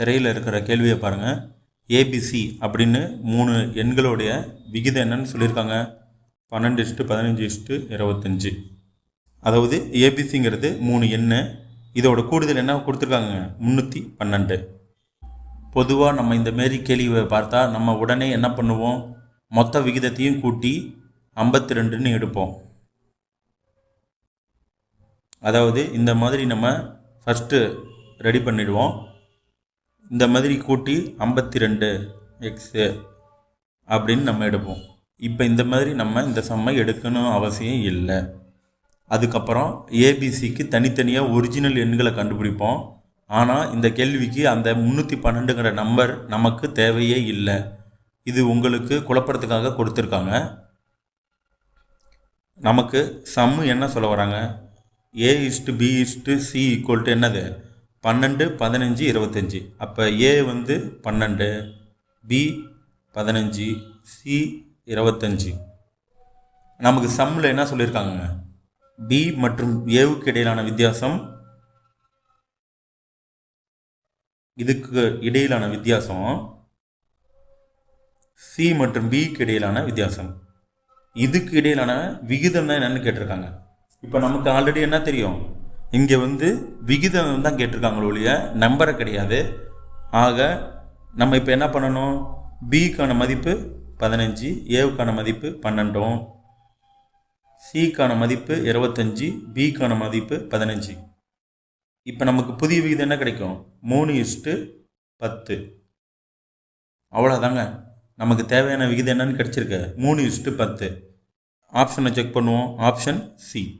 திரையில் இருக்கிற கேள்வியை பாருங்கள் ஏபிசி அப்படின்னு மூணு எண்களுடைய விகிதம் என்னன்னு சொல்லியிருக்காங்க. பன்னெண்டு இஷ்டு பதினஞ்சு இஷ்டு இருபத்தஞ்சி. அதாவது ஏபிசிங்கிறது மூணு எண்ணு. இதோட கூடுதல் என்ன கொடுத்துருக்காங்க? முந்நூற்றி பன்னெண்டு. பொதுவாக நம்ம இந்த மாரி கேள்வியை பார்த்தா நம்ம உடனே என்ன பண்ணுவோம்? மொத்த விகிதத்தையும் கூட்டி ஐம்பத்தி ரெண்டுன்னு எடுப்போம். அதாவது இந்த மாதிரி நம்ம ஃபஸ்ட்டு ரெடி பண்ணிடுவோம். இந்த மாதிரி கூட்டி ஐம்பத்தி ரெண்டு எக்ஸு அப்படின்னு நம்ம எடுப்போம். இப்போ இந்த மாதிரி நம்ம இந்த சம்மை எடுக்கணும் அவசியம் இல்லை. அதுக்கப்புறம் ஏபிசிக்கு தனித்தனியாக ஒரிஜினல் எண்களை கண்டுபிடிப்போம். ஆனால் இந்த கேள்விக்கு அந்த முந்நூற்றி பன்னெண்டுங்கிற நம்பர் நமக்கு தேவையே இல்லை. இது உங்களுக்கு குழப்பறதுக்காக கொடுத்துருக்காங்க. நமக்கு சம்மு என்ன சொல்ல வராங்க? A is B is C equal to என்னது? பன்னெண்டு பதினஞ்சு இருபத்தஞ்சி. அப்போ ஏ வந்து பன்னெண்டு பி பதினஞ்சு சி இருபத்தஞ்சி. நமக்கு சம்மில் என்ன சொல்லியிருக்காங்க பி மற்றும் ஏவுக்கு இடையிலான வித்தியாசம்? இதுக்கு இடையிலான வித்தியாசம்? சி மற்றும் பிக்கு இடையிலான வித்தியாசம். இதுக்கு இடையிலான விகிதம் தான் என்னன்னு கேட்டிருக்காங்க. இப்போ நமக்கு ஆல்ரெடி என்ன தெரியும்? இங்கே வந்து விகிதம் தான் கேட்டிருக்காங்களோ ஒழிய நம்பரை கிடையாது. ஆக நம்ம இப்போ என்ன பண்ணணும்? பிக்கான மதிப்பு பதினஞ்சு ஏவுக்கான மதிப்பு பன்னெண்டும் சிக்கான மதிப்பு இருபத்தஞ்சி பிக்கான மதிப்பு பதினஞ்சு. இப்போ நமக்கு புதிய விகிதம் என்ன கிடைக்கும்? மூணு இஸ்ட்டு பத்து. அவ்வளோதாங்க நமக்கு தேவையான விகிதம் என்னன்னு கிடச்சிருக்கு. மூணு இஸ்ட்டு பத்து. ஆப்ஷனை செக் பண்ணுவோம். Option C